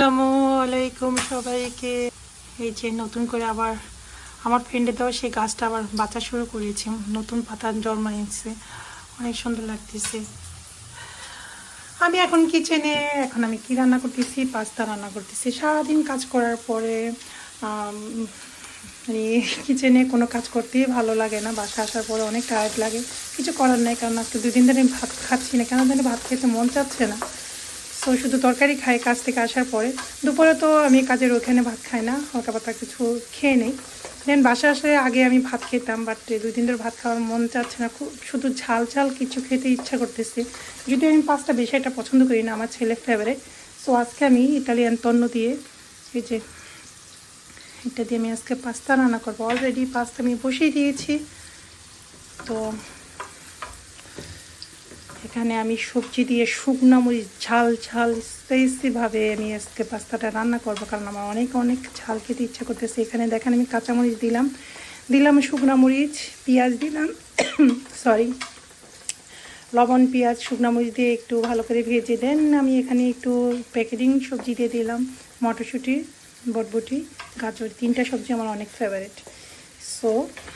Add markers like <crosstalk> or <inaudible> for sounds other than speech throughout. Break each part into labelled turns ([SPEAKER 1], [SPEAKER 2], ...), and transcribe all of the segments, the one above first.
[SPEAKER 1] আসসালামু আলাইকুম সবাইকে। এই যে নতুন করে আবার আমার ফ্রেন্ডে দেওয়া সেই গাছটা আবার বাঁচা শুরু করেছি। নতুন পাতা জন্মাইছে। অনেক সুন্দর লাগতেছে। আমি এখন কিচেনে এখন আমি কি রান্না করতেছি? পাস্তা রান্না করতেছি। সারাদিন কাজ করার পরে মানে কিচেনে কোনো কাজ করতেই ভালো লাগে না। বাসা আসার পরে অনেক টায়ার্ড লাগে। কিছু করার নেই, কারণ আজকে দুদিন ধরে আমি ভাত খাচ্ছি না। কেন জানি ভাত খেতে মন চাচ্ছে না। সো শুধু তরকারি খাই, কাজ থেকে আসার পরে। দুপুরে তো আমি কাজের ওখানে ভাত খাই না, হালকা পাতা কিছু খেয়ে নেই। দেন বাসা আসলে আগে আমি ভাত খেতাম বাট দুই দিন ধরে ভাত খাওয়ার মন চাচ্ছে না, খুব শুধু ঝাল ঝাল কিছু খেতে ইচ্ছা করতেছে। যদি আমি পাস্তা বেশি একটা পছন্দ করি না, আমার ছেলে ফেভারিট সো আজকে আমি ইটালিয়ান তন্ন দিয়ে, এই যে এটা দিয়ে আমি আজকে পাস্তা রান্না করব। অলরেডি পাস্তা আমি বসিয়ে দিয়েছি। তো এখানে আমি সবজি দিয়ে শুকনো মরিচ ঝাল ঝাল স্পাইসিভাবে আমি আজকে পাস্তাটা রান্না করব, কারণ আমার অনেক অনেক ঝাল খেতে ইচ্ছা করতেছে। এখানে দেখেন আমি কাঁচামরিচ দিলাম। দিলাম শুকনো মরিচ, পেঁয়াজ দিলাম <coughs> সরি লবণ, পেঁয়াজ, শুকনো মরিচ দিয়ে একটু ভালো করে ভেজে দেন। আমি এখানে একটু প্যাকেটিং সবজি দিয়ে দিলাম, মটরশুঁটি, বটবটি, গাজর, তিনটা সবজি আমার অনেক ফেভারিট সো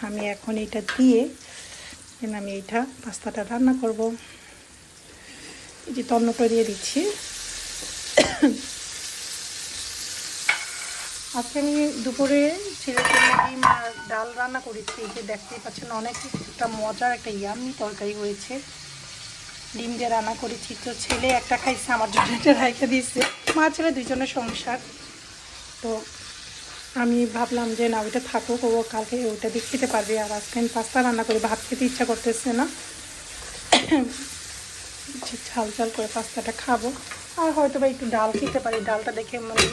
[SPEAKER 1] আমি এখন এটা দিয়ে আমি এটা পাস্তাটা রান্না করব। এই যে তন্নটা দিয়ে দিচ্ছি। আজকে আমি দুপুরে জন্য ডিম আর ডাল রান্না করেছি। যে দেখতেই পাচ্ছেন, অনেক একটা মজার একটা ইয়ামি তরকারি হয়েছে। ডিম দিয়ে রান্না করেছি। তো ছেলে একটা খাইছে, আমার জন্য একটা দিয়েছে। মা ছেলে দুজনের সংসার। তো আমি ভাবলাম যে, না, ওইটা থাকুক, ও কালকে ওইটা দিয়ে খেতে পারবে। আর আজকে আমি পাস্তা রান্না করি ভাত খেতে ইচ্ছা করতেছে না। ঝাল ঝাল করে পাস্তাটা খাব। আর হয়তো বা একটু ডাল খেতে পারি। ডালটা দেখে মানে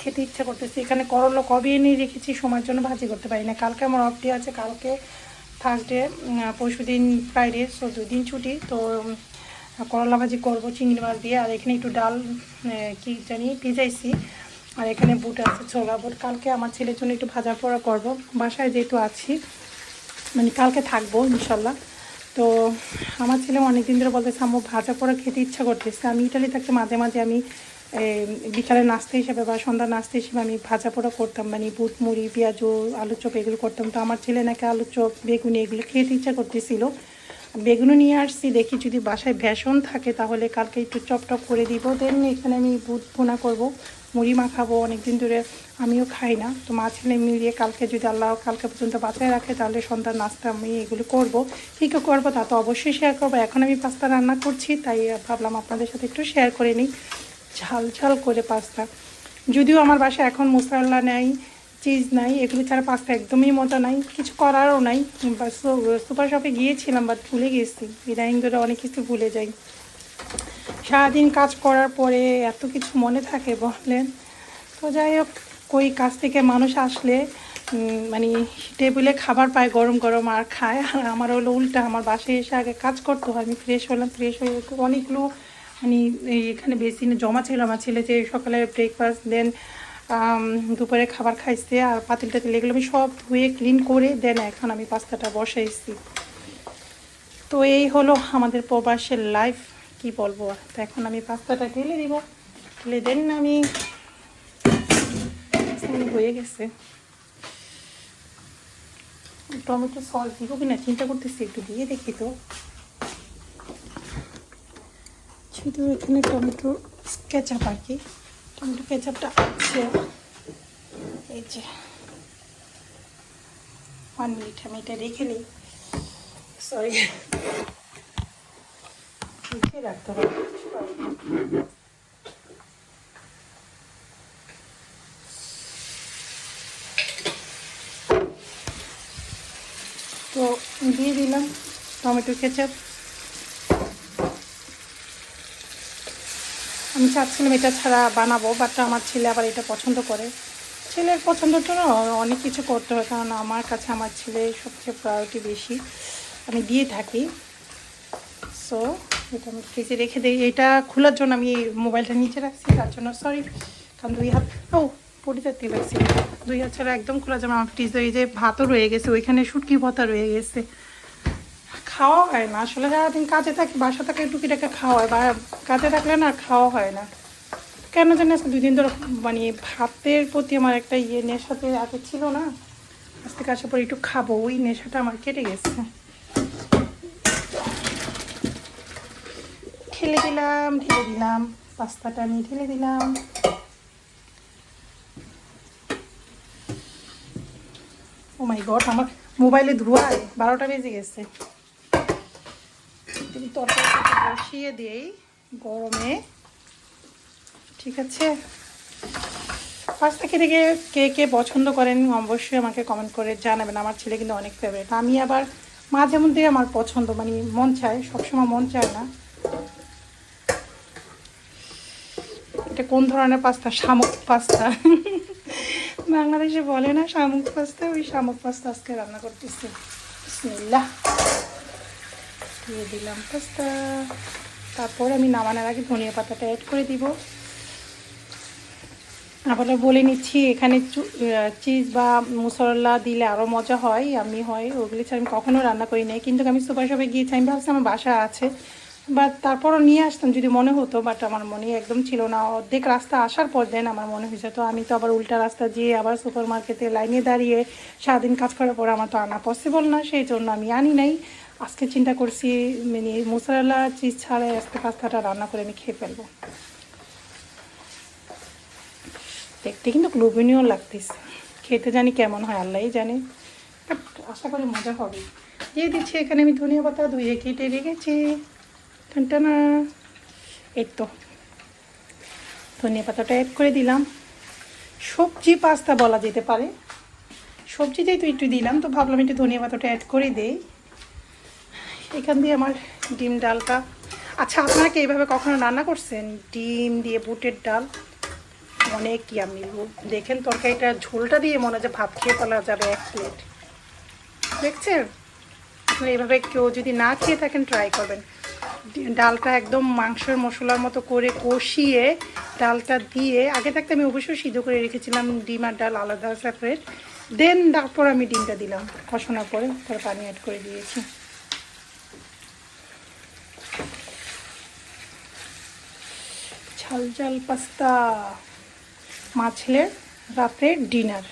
[SPEAKER 1] খেতে ইচ্ছা করতেছে। এখানে করলা কবে এনে রেখেছি সময়ের জন্য ভাজি করতে পারি না। কালকে আমার অফটি আছে। কালকে থার্সডে পরশু দিন ফ্রাইডে সো দুই দিন ছুটি। তো করলা ভাজি করব, চিংড়ি মাছ দিয়ে। আর এখানে একটু ডাল কি জানি, ভিজাইছি। আর এখানে বুট আছে, ছোলা বুট। কালকে আমার ছেলের জন্য একটু ভাজা পোড়া করব। বাসায় যেহেতু আছি মানে কালকে থাকব, ইনশাল্লাহ। তো আমার ছেলে অনেক দিন ধরে বলতেছে, আম্মু, ভাজা পোড়া খেতে ইচ্ছা করতেছে। আমি ইটালি থাকতে মাঝে মাঝে আমি বিকালে নাস্তা হিসেবে বা সন্ধ্যা নাস্তা হিসেবে আমি ভাজা পোড়া করতাম। মানে বুট, মুড়ি, পেঁয়াজু, আলু চপ এগুলো করতাম। তো আমার ছেলে নাকি আলু চপ, বেগুনি এগুলো খেতে ইচ্ছা করতেছিল। বেগুনও নিয়ে আসছি, দেখি যদি বাসায় বেসন থাকে তাহলে কালকে একটু চপ টপ করে দিব। দেন এখানে আমি বুট ভুনা করব। মুড়ি মাখাবো অনেক দিন ধরে আমিও খাই না। তো মা ছেলে মিলিয়ে কালকে যদি আল্লাহ কালকে পর্যন্ত বাঁচায় রাখে, তাহলে সন্ধ্যার নাস্তা আমি এগুলো করব। কী করব তা তো অবশ্যই শেয়ার করব। এখন আমি পাস্তা রান্না করছি, তাই ভাবলাম আপনাদের সাথে একটু শেয়ার করে নিই। ঝাল ঝাল করে পাস্তা যদিও আমার বাসায় এখন মশলা নেই চিজ নাই, এগুলো ছাড়া পাস্তা একদমই মজা নাই, কিছু করারও নাই। সুপার শপে গিয়েছিলাম বাট ভুলে গেছি। ইদানিং ধরে অনেক কিছু ভুলে যাই। সারাদিন কাজ করার পরে এত কিছু মনে থাকে বললেন তো যাই হোক কই কাজ থেকে মানুষ আসলে মানে টেবিলে খাবার পায় গরম গরম আর খায়। আর আমার হলো উল্টা, আমার বাসায় এসে আগে কাজ করতে হয়। আমি ফ্রেশ হলাম ফ্রেশ হয়ে অনেকগুলো মানে এখানে বেসিনে জমা ছিল আমার ছেলে যে সকালে ব্রেকফাস্ট দেন দুপুরে খাবার খাইছে আর পাতিল টাতিল এগুলো আমি সব ধুয়ে ক্লিন করে দেন এখন আমি পাস্তাটা বসাইছি। তো এই হলো আমাদের প্রবাসের লাইফ কি বলব? আর তো এখন আমি পাস্তাটা ঢেলে দিব। ঢেলে দেন আমি। হয়ে গেছে। টমেটো সস দিব কিনা চিন্তা করতেছি, একটু দিয়ে দেখি তো। শুধু এখানে টমেটো কেচাপ আর কি। টমেটো কেচাপটা আছে। এই যে। ওয়ান মিনিট আমি এটা রেখে নিই। সরি রেখে রাখতে হবে। তো দিয়ে দিলাম টমেটো কেচাপ। আমি চাচ্ছিলাম এটা ছাড়া বানাবো বাট আমার ছেলে আবার এটা পছন্দ করে। ছেলের পছন্দের জন্য অনেক কিছু করতে হয়, কারণ আমার কাছে আমার ছেলে সবচেয়ে প্রায়োরিটি বেশি। আমি দিয়ে থাকি। সো এটা আমি ফ্রিজে রেখে দিই। এটা খোলার জন্য আমি মোবাইলটা নিচে রাখছি, তার জন্য সরি কারণ দুই হাত ও, পড়ে যেতে লাগছি। দুই হাত ছাড়া একদম খোলা যাবে আমার ফ্রিজে এই যে ভাতও রয়ে গেছে, ওইখানে শুটকি ভতা রয়ে গেছে। খাওয়া হয় না, আসলে সারাদিন কাজে থাকি, বাসা থাকে টুকিটাকে খাওয়া হয়, বা কাজে থাকলে না খাওয়া হয় না। কেন জানি আজকে দুই দিন ধরে মানে ভাতের প্রতি আমার একটা ইয়ে নেশাতে আগে ছিল না, আজ থেকে আসার পর একটু খাব, ওই নেশাটা আমার কেটে গেছে। ঠেলে দিলাম ঢেলে দিলাম। পাস্তাটা আমি ঢেলে দিলাম। ও মাই গড আমার মোবাইলে ধোয়ায় বারোটা বেজে গেছে। তরকারিটা বসিয়ে দিই গরমে। ঠিক আছে? পাস্তা খেতে গিয়ে কে কে পছন্দ করেন অবশ্যই আমাকে কমেন্ট করে জানাবেন। আমার ছেলে কিন্তু অনেক ফেভারিট আমি আবার মাঝে মধ্যে আমার পছন্দ মানে মন চায়, সবসময় মন চায় না। এটা কোন ধরনের পাস্তা? শামুক পাস্তা। বাংলাদেশে বলে না শামুক পাস্তা, ওই শামুক পাস্তা আজকে রান্না করতেছি। দিয়ে দিলাম পাস্তা। তারপর আমি নামানোর আগে ধনিয়া পাতাটা অ্যাড করে দিব। আবার বলে নিচ্ছি, এখানে চিজ বা মশলা দিলে আরও মজা হয়, আমি হয়, ওগুলি আমি কখনো রান্না করি নাই। কিন্তু আমি সুপার শপে গিয়েছি, আমি ভাবছি আমার বাসা আছে। বাট তারপরও নিয়ে আসতাম যদি মনে হতো বাট আমার মনে একদম ছিল না। অর্ধেক রাস্তা আসার পর দেন আমার মনে হয়েছে, তো আমি তো আবার উল্টা রাস্তা যেয়ে আবার সুপার মার্কেটে লাইনে দাঁড়িয়ে সারাদিন কাজ করার পর আমার তো আনা পসিবল না, সেই জন্য আমি আনি নাই। আজকে চিন্তা করছি মানে মশলা চিজ ছাড়াই আজকে পাস্তাটা রান্না করে আমি খেয়ে ফেলব। দেখতে কিন্তু লোভনীয় লাগতেছে। খেতে জানি কেমন হয়, আল্লাহই জানে। আশা করি মজা হবে। দিয়ে দিচ্ছি, এখানে আমি ধনিয়া পাতা ধুয়ে কেটে রেখেছি। টানটানা এই তো ধনিয়া পাতাটা অ্যাড করে দিলাম। সবজি পাস্তা বলা যেতে পারে। সবজিতেই তো একটু দিলাম, তো ভাবলাম একটু ধনিয়া পাতাটা অ্যাড করে দেই। এখান দিয়ে আমার ডিম ডালটা। আচ্ছা আপনারা কি এইভাবে কখনো রান্না করছেন? ডিম দিয়ে বুটের ডাল? অনেক ইয়ামি দেখেন তরকারিটা ঝোলটা দিয়ে মনে যে ভাত খেয়ে ফেলা যাবে এক প্লেট দেখছেন? এইভাবে কেউ যদি না খেয়ে থাকেন ট্রাই করবেন। ডালটা একদম মাংসের মশলার মতো করে কষিয়ে ডালটা দিয়ে, আগে থাকতে আমি অবশ্যই সিদ্ধ করে রেখেছিলাম ডিম আর ডাল আলাদা সেপারেট দেন তারপর আমি ডিমটা দিলাম। কষানোর পরে তারপর পানি অ্যাড করে দিয়েছি। ঝাল ঝাল পাস্তা। মাছের রাতের ডিনার